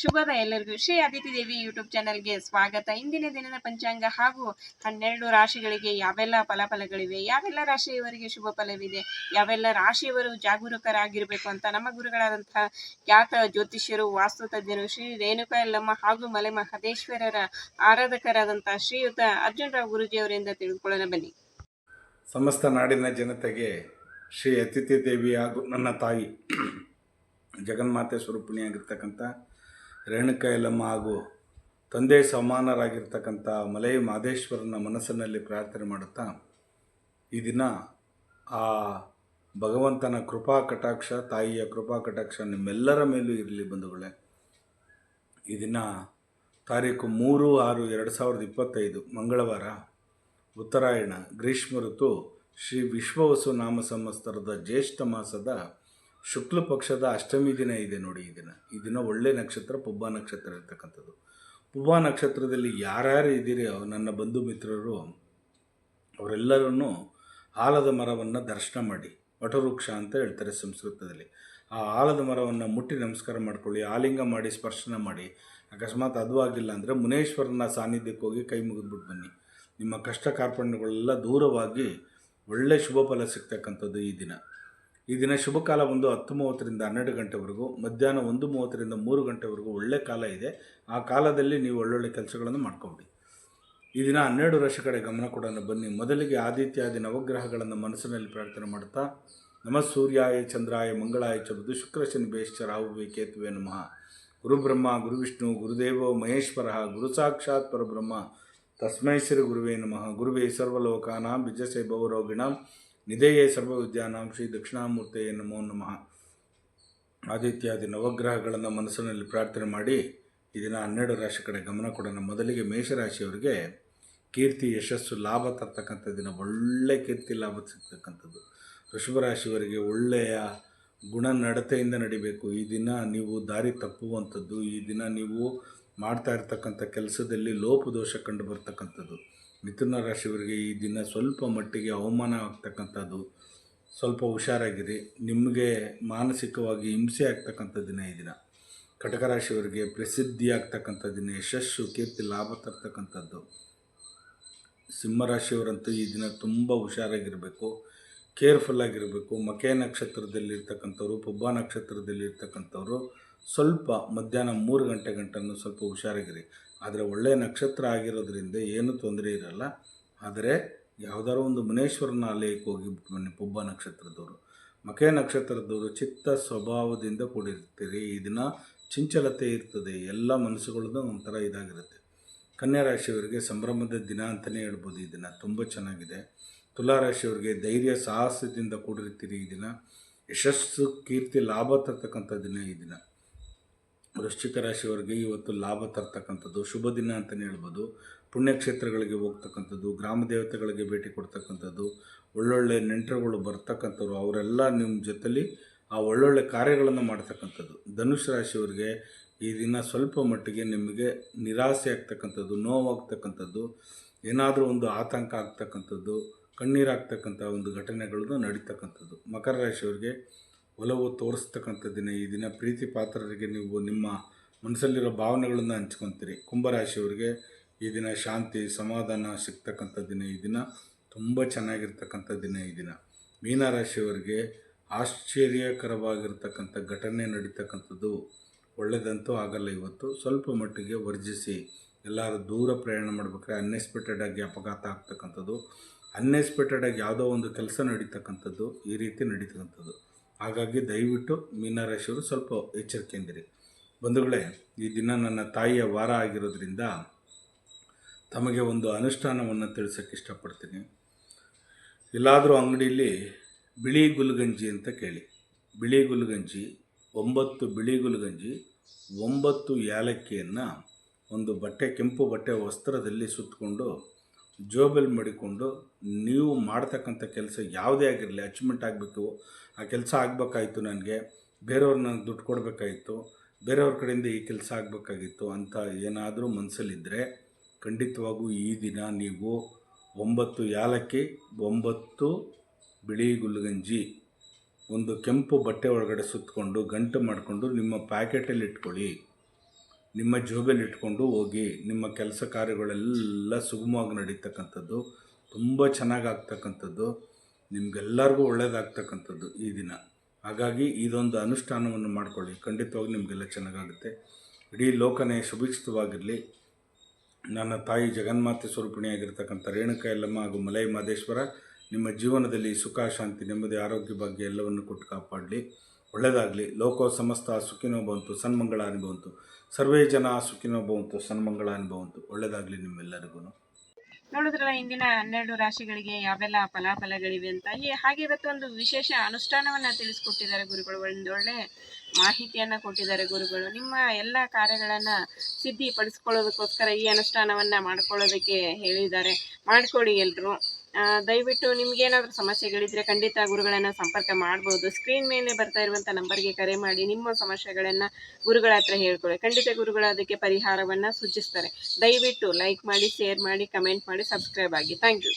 ಶುಭದ ಎಲ್ಲರಿಗೂ ಶ್ರೀ ಅದಿತಿ ದೇವಿ ಯೂಟ್ಯೂಬ್ ಚಾನೆಲ್ಗೆ ಸ್ವಾಗತ. ಇಂದಿನ ದಿನದ ಪಂಚಾಂಗ ಹಾಗೂ ಹನ್ನೆರಡು ರಾಶಿಗಳಿಗೆ ಯಾವೆಲ್ಲ ಫಲಫಲಗಳಿವೆ, ಯಾವೆಲ್ಲ ರಾಶಿಯವರಿಗೆ ಶುಭ ಫಲವಿದೆ, ಯಾವೆಲ್ಲ ರಾಶಿಯವರು ಜಾಗರೂಕರಾಗಿರಬೇಕು ಅಂತ ನಮ್ಮ ಗುರುಗಳಾದಂತಹ ಖ್ಯಾತ ಜ್ಯೋತಿಷ್ಯರು, ವಾಸ್ತು ತಜ್ಞರು ಶ್ರೀ ರೇಣುಕಾ ಯಲ್ಲಮ್ಮ ಹಾಗೂ ಮಲೆ ಮಹದೇಶ್ವರರ ಆರಾಧಕರಾದಂತಹ ಶ್ರೀಯುತ ಅರ್ಜುನ್ ರಾವ್ ಗುರುಜಿಯವರಿಂದ ತಿಳಿದುಕೊಳ್ಳೋಣ. ಬನ್ನಿ. ಸಮಸ್ತ ನಾಡಿನ ಜನತೆಗೆ ಶ್ರೀ ಅತಿಥಿ ದೇವಿ ಹಾಗೂ ನನ್ನ ತಾಯಿ ಜಗನ್ಮಾತೆ ಸ್ವರೂಪಿಣಿಯಾಗಿರ್ತಕ್ಕಂಥ ರೇಣುಕಾ ಹಾಗೂ ತಂದೆ ಸಮಾನರಾಗಿರ್ತಕ್ಕಂಥ ಮಲೈ ಮಾದೇಶ್ವರನ ಮನಸ್ಸಿನಲ್ಲಿ ಪ್ರಾರ್ಥನೆ ಮಾಡುತ್ತಾ, ಈ ದಿನ ಆ ಭಗವಂತನ ಕೃಪಾ ಕಟಾಕ್ಷ, ತಾಯಿಯ ಕೃಪಾ ಕಟಾಕ್ಷ ನಿಮ್ಮೆಲ್ಲರ ಮೇಲೂ ಇರಲಿ ಬಂಧುಗಳೇ. ಈ ದಿನ ತಾರೀಕು ಮೂರು ಆರು ಎರಡು ಸಾವಿರದ ಇಪ್ಪತ್ತೈದು ಮಂಗಳವಾರ ಉತ್ತರಾಯಣ, ಗ್ರೀಷ್ಮ ಋತು ಶ್ರೀ ವಿಶ್ವವಸು ನಾಮ ಸಂವತ್ಸರದ ಜ್ಯೇಷ್ಠ ಮಾಸದ ಶುಕ್ಲ ಪಕ್ಷದ ಅಷ್ಟಮಿ ದಿನ ಇದೆ ನೋಡಿ ಈ ದಿನ. ಈ ದಿನ ಒಳ್ಳೆ ನಕ್ಷತ್ರ, ಪುಬ್ಬ ನಕ್ಷತ್ರ ಇರ್ತಕ್ಕಂಥದ್ದು. ಪುಬ್ಬ ನಕ್ಷತ್ರದಲ್ಲಿ ಯಾರ್ಯಾರು ಇದ್ದೀರೋ ನನ್ನ ಬಂಧು ಮಿತ್ರರು ಅವರೆಲ್ಲರೂ ಆಲದ ಮರವನ್ನು ದರ್ಶನ ಮಾಡಿ. ವಟವೃಕ್ಷ ಅಂತ ಹೇಳ್ತಾರೆ ಸಂಸ್ಕೃತದಲ್ಲಿ. ಆ ಆಲದ ಮರವನ್ನು ಮುಟ್ಟಿ ನಮಸ್ಕಾರ ಮಾಡ್ಕೊಳ್ಳಿ, ಆಲಿಂಗ ಮಾಡಿ, ಸ್ಪರ್ಶನ ಮಾಡಿ. ಅಕಸ್ಮಾತ್ ಅದು ಆಗಿಲ್ಲ ಅಂದರೆ ಮುನೇಶ್ವರನ ಸಾನ್ನಿಧ್ಯಕ್ಕೆ ಹೋಗಿ ಕೈ ಮುಗಿದ್ಬಿಟ್ಟು ಬನ್ನಿ. ನಿಮ್ಮ ಕಷ್ಟ ಕಾರ್ಪಣ್ಯಗಳೆಲ್ಲ ದೂರವಾಗಿ ಒಳ್ಳೆ ಶುಭ ಫಲ ಸಿಗ್ತಕ್ಕಂಥದ್ದು ಈ ದಿನ. ಈ ದಿನ ಶುಭ ಕಾಲ ಒಂದು ಹತ್ತು ಮೂವತ್ತರಿಂದ ಹನ್ನೆರಡು ಗಂಟೆವರೆಗೂ, ಮಧ್ಯಾಹ್ನ ಒಂದು ಮೂವತ್ತರಿಂದ ಮೂರು ಗಂಟೆವರೆಗೂ ಒಳ್ಳೆ ಕಾಲ ಇದೆ. ಆ ಕಾಲದಲ್ಲಿ ನೀವು ಒಳ್ಳೊಳ್ಳೆ ಕೆಲಸಗಳನ್ನು ಮಾಡ್ಕೊಬಿಡಿ. ಈ ದಿನ ಹನ್ನೆರಡು ವರ್ಷ ಕಡೆ ಗಮನ ಕೊಡೋಣ, ಬನ್ನಿ. ಮೊದಲಿಗೆ ಆದಿತ್ಯಾದಿ ನವಗ್ರಹಗಳನ್ನು ಮನಸ್ಸಿನಲ್ಲಿ ಪ್ರಾರ್ಥನೆ ಮಾಡ್ತಾ, ನಮ ಸೂರ್ಯಾಯ ಚಂದ್ರಾಯ ಮಂಗಳಾಯ ಚ ಬುಧ ಶುಕ್ರ ಶನಿ ಬೇಶ್ಚ ರಾಹುವೇ ಕೇತುವೆ ನಮಃ. ಗುರುಬ್ರಹ್ಮ, ಗುರುವಿಷ್ಣು, ಗುರುದೇವೋ, ಮಹೇಶ್ವರ, ಗುರು ಸಾಕ್ಷಾತ್ ಪರಬ್ರಹ್ಮ. ತಸ್ಮೈ ಶ್ರೀ ಗುರುವೇ ನಮಃ. ಗುರುವೇ ಸರ್ವಲೋಕಾನಾಂ ಬಿಜಸೆ ಭವರೋಗಿಣಾಂ. ನಿಧೇಯೇ ಸರ್ವವಿದ್ಯಾನಾಂ ಶ್ರೀ ದಕ್ಷಿಣಾಮೂರ್ತೆಯೇ ನಮೋ ನಮಃ. ಆದಿತ್ಯಾದಿ ನವಗ್ರಹಗಳನ್ನು ಮನಸ್ಸಿನಲ್ಲಿ ಪ್ರಾರ್ಥನೆ ಮಾಡಿ ಈ ದಿನ ಹನ್ನೆರಡು ರಾಶಿ ಕಡೆ ಗಮನ ಕೊಡೋಣ. ಮೊದಲಿಗೆ ಮೇಷರಾಶಿಯವರಿಗೆ ಕೀರ್ತಿ, ಯಶಸ್ಸು, ಲಾಭ ತರ್ತಕ್ಕಂಥ ದಿನ. ಒಳ್ಳೆ ಕೀರ್ತಿ, ಲಾಭ ಸಿಗ್ತಕ್ಕಂಥದ್ದು. ವೃಷಭ ರಾಶಿಯವರಿಗೆ ಒಳ್ಳೆಯ ಗುಣ ನಡತೆಯಿಂದ ನಡಿಬೇಕು. ಈ ದಿನ ನೀವು ದಾರಿ ತಪ್ಪುವಂಥದ್ದು. ಈ ದಿನ ನೀವು ಮಾಡ್ತಾ ಇರ್ತಕ್ಕಂಥ ಕೆಲಸದಲ್ಲಿ ಲೋಪದೋಷ ಕಂಡು ಬರ್ತಕ್ಕಂಥದ್ದು. ಮಿಥುನ ರಾಶಿಯವರಿಗೆ ಈ ದಿನ ಸ್ವಲ್ಪ ಮಟ್ಟಿಗೆ ಅವಮಾನ ಆಗ್ತಕ್ಕಂಥದ್ದು, ಸ್ವಲ್ಪ ಹುಷಾರಾಗಿರಿ ನಿಮಗೆ ಮಾನಸಿಕವಾಗಿ ಹಿಂಸೆ ಆಗ್ತಕ್ಕಂಥ ದಿನ ಈ ದಿನ. ಕಟಕ ರಾಶಿಯವರಿಗೆ ಪ್ರಸಿದ್ಧಿ ಆಗ್ತಕ್ಕಂಥ ದಿನ, ಯಶಸ್ಸು, ಕೀರ್ತಿ, ಲಾಭ ತರ್ತಕ್ಕಂಥದ್ದು. ಸಿಂಹರಾಶಿಯವರಂತೂ ಈ ದಿನ ತುಂಬ ಹುಷಾರಾಗಿರಬೇಕು, ಕೇರ್ಫುಲ್ ಆಗಿರಬೇಕು. ಮಕೆ ನಕ್ಷತ್ರದಲ್ಲಿರ್ತಕ್ಕಂಥವ್ರು ಪುಬ್ಬ ನಕ್ಷತ್ರದಲ್ಲಿರ್ತಕ್ಕಂಥವ್ರು ಸ್ವಲ್ಪ ಮಧ್ಯಾಹ್ನ ಮೂರು ಗಂಟೆ ಗಂಟನ್ನು ಸ್ವಲ್ಪ ಹುಷಾರಾಗಿರಿ. ಆದರೆ ಒಳ್ಳೆಯ ನಕ್ಷತ್ರ ಆಗಿರೋದ್ರಿಂದ ಏನೂ ತೊಂದರೆ ಇರಲ್ಲ. ಆದರೆ ಯಾವುದಾದ್ರು ಒಂದು ಮುನೇಶ್ವರನ ಆಲಯಕ್ಕೆ ಹೋಗಿ ಬನ್ನಿ, ಪುಬ್ಬ ನಕ್ಷತ್ರದವರು. ಮಕೆ ನಕ್ಷತ್ರದವರು ಚಿತ್ತ ಸ್ವಭಾವದಿಂದ ಕೂಡಿರ್ತೀರಿ. ಈ ದಿನ ಚಂಚಲತೆ ಇರ್ತದೆ. ಎಲ್ಲ ಮನಸ್ಸುಗಳದ್ದು ಒಂಥರ ಇದಾಗಿರುತ್ತೆ. ಕನ್ಯಾ ರಾಶಿಯವರಿಗೆ ಸಂಭ್ರಮದ ದಿನ ಅಂತಲೇ ಹೇಳ್ಬೋದು ಈ ದಿನ. ತುಂಬ ಚೆನ್ನಾಗಿದೆ. ತುಲಾ ರಾಶಿಯವರಿಗೆ ಧೈರ್ಯ, ಸಾಹಸದಿಂದ ಕೂಡಿರ್ತೀರಿ ಈ ದಿನ. ಯಶಸ್ಸು, ಕೀರ್ತಿ, ಲಾಭ ತರ್ತಕ್ಕಂಥ ದಿನ ಈ ದಿನ. ವೃಶ್ಚಿಕ ರಾಶಿಯವರಿಗೆ ಇವತ್ತು ಲಾಭ ತರ್ತಕ್ಕಂಥದ್ದು, ಶುಭ ದಿನ ಅಂತಲೇ ಹೇಳ್ಬೋದು. ಪುಣ್ಯಕ್ಷೇತ್ರಗಳಿಗೆ ಹೋಗ್ತಕ್ಕಂಥದ್ದು, ಗ್ರಾಮ ದೇವತೆಗಳಿಗೆ ಭೇಟಿ ಕೊಡ್ತಕ್ಕಂಥದ್ದು, ಒಳ್ಳೊಳ್ಳೆ ನೆಂಟರುಗಳು ಬರ್ತಕ್ಕಂಥವ್ರು, ಅವರೆಲ್ಲ ನಿಮ್ಮ ಜೊತೆಲಿ ಆ ಒಳ್ಳೊಳ್ಳೆ ಕಾರ್ಯಗಳನ್ನು ಮಾಡ್ತಕ್ಕಂಥದ್ದು. ಧನುಷ್ ರಾಶಿಯವರಿಗೆ ಈ ದಿನ ಸ್ವಲ್ಪ ಮಟ್ಟಿಗೆ ನಿಮಗೆ ನಿರಾಸೆ ಆಗ್ತಕ್ಕಂಥದ್ದು, ನೋವಾಗ್ತಕ್ಕಂಥದ್ದು, ಏನಾದರೂ ಒಂದು ಆತಂಕ ಆಗ್ತಕ್ಕಂಥದ್ದು, ಕಣ್ಣೀರಾಗ್ತಕ್ಕಂಥ ಒಂದು ಘಟನೆಗಳನ್ನು ನಡೀತಕ್ಕಂಥದ್ದು. ಮಕರ ರಾಶಿಯವರಿಗೆ ಒಲವು ತೋರಿಸ್ತಕ್ಕಂಥ ದಿನ ಈ ದಿನ ಪ್ರೀತಿ ಪಾತ್ರರಿಗೆ ನೀವು ನಿಮ್ಮ ಮನಸ್ಸಲ್ಲಿರೋ ಭಾವನೆಗಳನ್ನು ಹಂಚ್ಕೊತೀರಿ. ಕುಂಭರಾಶಿಯವರಿಗೆ ಈ ದಿನ ಶಾಂತಿ, ಸಮಾಧಾನ ಸಿಗ್ತಕ್ಕಂಥ ದಿನ ಈ ದಿನ. ತುಂಬ ಚೆನ್ನಾಗಿರ್ತಕ್ಕಂಥ ದಿನ ಈ ದಿನ. ಮೀನರಾಶಿಯವರಿಗೆ ಆಶ್ಚರ್ಯಕರವಾಗಿರ್ತಕ್ಕಂಥ ಘಟನೆ ನಡೀತಕ್ಕಂಥದ್ದು. ಒಳ್ಳೆಯದಂತೂ ಆಗಲ್ಲ ಇವತ್ತು. ಸ್ವಲ್ಪ ಮಟ್ಟಿಗೆ ವರ್ಜಿಸಿ. ಎಲ್ಲರೂ ದೂರ ಪ್ರಯಾಣ ಮಾಡಬೇಕಾದ್ರೆ ಅನ್ಎಕ್ಸ್ಪೆಕ್ಟೆಡ್ ಆಗಿ ಅಪಘಾತ ಆಗ್ತಕ್ಕಂಥದ್ದು. ಅನ್ಎಕ್ಸ್ಪೆಕ್ಟೆಡ್ ಆಗಿ ಯಾವುದೋ ಒಂದು ಕೆಲಸ ನಡೀತಕ್ಕಂಥದ್ದು. ಈ ರೀತಿ ನಡೀತಕ್ಕಂಥದ್ದು. ಹಾಗಾಗಿ ದಯವಿಟ್ಟು ಮೀನರಾಶಿಯವರು ಸ್ವಲ್ಪ ಎಚ್ಚರಿಕೆಯಿಂದಿರಿ. ಬಂಧುಗಳೇ, ಈ ದಿನ ನನ್ನ ತಾಯಿಯ ವಾರ ಆಗಿರೋದ್ರಿಂದ ತಮಗೆ ಒಂದು ಅನುಷ್ಠಾನವನ್ನು ತಿಳಿಸೋಕ್ಕೆ ಇಷ್ಟಪಡ್ತೀನಿ. ಎಲ್ಲಾದರೂ ಅಂಗಡಿಯಲ್ಲಿ ಬಿಳಿ ಗುಲ್ಗಂಜಿ ಅಂತ ಕೇಳಿ. ಬಿಳಿ ಗುಲ್ಗಂಜಿ, ಒಂಬತ್ತು ಬಿಳಿ ಗುಲ್ಗಂಜಿ, ಒಂಬತ್ತು ಏಲಕ್ಕಿಯನ್ನು ಒಂದು ಬಟ್ಟೆ, ಕೆಂಪು ಬಟ್ಟೆ ವಸ್ತ್ರದಲ್ಲಿ ಸುತ್ತಕೊಂಡು ಜೋಬಲ್ಲಿ ಮಾಡಿಕೊಂಡು ನೀವು ಮಾಡ್ತಕ್ಕಂಥ ಕೆಲಸ ಯಾವುದೇ ಆಗಿರಲಿ ಅಚೀವ್ಮೆಂಟ್ ಆಗಬೇಕು, ಆ ಕೆಲಸ ಆಗಬೇಕಾಯಿತು ನನಗೆ, ಬೇರೆಯವ್ರು ನನಗೆ ದುಡ್ಡು ಕೊಡಬೇಕಾಗಿತ್ತು ಬೇರೆಯವ್ರ ಕಡೆಯಿಂದ ಈ ಕೆಲಸ ಆಗಬೇಕಾಗಿತ್ತು ಅಂತ ಏನಾದರೂ ಮನಸ್ಸಲ್ಲಿದ್ದರೆ ಖಂಡಿತವಾಗೂ ಈ ದಿನ ನೀವು ಒಂಬತ್ತು ಯಾಲಕ್ಕಿ, ಒಂಬತ್ತು ಬಿಳಿ ಗುಲ್ಗಂಜಿ, ಒಂದು ಕೆಂಪು ಬಟ್ಟೆ ಒಳಗಡೆ ಸುತ್ತಕೊಂಡು ಗಂಟು ಮಾಡಿಕೊಂಡು ನಿಮ್ಮ ಪ್ಯಾಕೆಟಲ್ಲಿ ಇಟ್ಕೊಳ್ಳಿ. ನಿಮ್ಮ ಜೋಬೆಲಿಟ್ಕೊಂಡು ಹೋಗಿ, ನಿಮ್ಮ ಕೆಲಸ ಕಾರ್ಯಗಳೆಲ್ಲ ಸುಗಮವಾಗಿ ನಡೀತಕ್ಕಂಥದ್ದು, ತುಂಬ ಚೆನ್ನಾಗಿ ಆಗ್ತಕ್ಕಂಥದ್ದು ನಿಮಗೆಲ್ಲರಿಗೂ ಒಳ್ಳೆಯದಾಗ್ತಕ್ಕಂಥದ್ದು ಈ ದಿನ. ಹಾಗಾಗಿ ಇದೊಂದು ಅನುಷ್ಠಾನವನ್ನು ಮಾಡಿಕೊಳ್ಳಿ. ಖಂಡಿತವಾಗಿ ನಿಮಗೆಲ್ಲ ಚೆನ್ನಾಗಾಗುತ್ತೆ. ಇಡೀ ಲೋಕನೇ ಸುಭಿಕ್ಷಿತವಾಗಿರಲಿ ನನ್ನ ತಾಯಿ ಜಗನ್ಮಾತೆ ಸ್ವರೂಪಿಣಿಯಾಗಿರ್ತಕ್ಕಂಥ ರೇಣುಕಾ ಯಲ್ಲಮ್ಮ ಹಾಗೂ ಮಲೈ ಮಾದೇಶ್ವರ, ನಿಮ್ಮ ಜೀವನದಲ್ಲಿ ಸುಖ, ಶಾಂತಿ, ನೆಮ್ಮದಿ, ಆರೋಗ್ಯ ಬಗ್ಗೆ ಎಲ್ಲವನ್ನು ಕೊಟ್ಟು ಕಾಪಾಡಲಿ. ಒಳ್ಳೆಯದಾಗಲಿ ಲೋಕೋ ಸಮಸ್ತ ಸುಖಿನೋ ಬಂತು ಸನ್ಮಂಗಳ ಅನುಭವಂತು. ಸರ್ವೇ ಜನ ಸುಖಿನೋ ಬಂತು ಸನ್ಮಂಗಳ ಅನುಭವಂತು. ಒಳ್ಳೆಯದಾಗಲಿ ನಿಮ್ಮೆಲ್ಲರಿಗೂ. ನೋಡಿದ್ರಲ್ಲ ಇಂದಿನ ಹನ್ನೆರಡು ರಾಶಿಗಳಿಗೆ ಯಾವೆಲ್ಲ ಫಲಾಫಲಗಳಿವೆ ಅಂತ. ಈ ಹಾಗೆ ಇವತ್ತು ಒಂದು ವಿಶೇಷ ಅನುಷ್ಠಾನವನ್ನು ತಿಳಿಸ್ಕೊಟ್ಟಿದ್ದಾರೆ ಗುರುಗಳು. ಒಂದೊಳ್ಳೆ ಮಾಹಿತಿಯನ್ನು ಕೊಟ್ಟಿದ್ದಾರೆ ಗುರುಗಳು. ನಿಮ್ಮ ಎಲ್ಲ ಕಾರ್ಯಗಳನ್ನು ಸಿದ್ಧಿಪಡಿಸ್ಕೊಳ್ಳೋದಕ್ಕೋಸ್ಕರ ಈ ಅನುಷ್ಠಾನವನ್ನು ಮಾಡ್ಕೊಳ್ಳೋದಕ್ಕೆ ಹೇಳಿದ್ದಾರೆ. ಮಾಡಿಕೊಡಿ ಎಲ್ರು. ಆ, ದಯವಿಟ್ಟು ನಿಮ್ಗೇನಾದ್ರೂ ಸಮಸ್ಯೆಗಳಿದ್ರೆ ಖಂಡಿತ ಗುರುಗಳನ್ನ ಸಂಪರ್ಕ ಮಾಡ್ಬೋದು. ಸ್ಕ್ರೀನ್ ಮೇಲೆ ಬರ್ತಾ ಇರುವಂತ ನಂಬರ್ಗೆ ಕರೆ ಮಾಡಿ, ನಿಮ್ಮ ಸಮಸ್ಯೆಗಳನ್ನ ಗುರುಗಳ ಹತ್ರ ಹೇಳ್ಕೊಳ್ಳಿ. ಖಂಡಿತ ಗುರುಗಳು ಅದಕ್ಕೆ ಪರಿಹಾರವನ್ನ ಸೂಚಿಸ್ತಾರೆ. ದಯವಿಟ್ಟು ಲೈಕ್ ಮಾಡಿ ಶೇರ್ ಮಾಡಿ ಕಮೆಂಟ್ ಮಾಡಿ ಸಬ್ಸ್ಕ್ರೈಬ್ ಆಗಿ. Thank you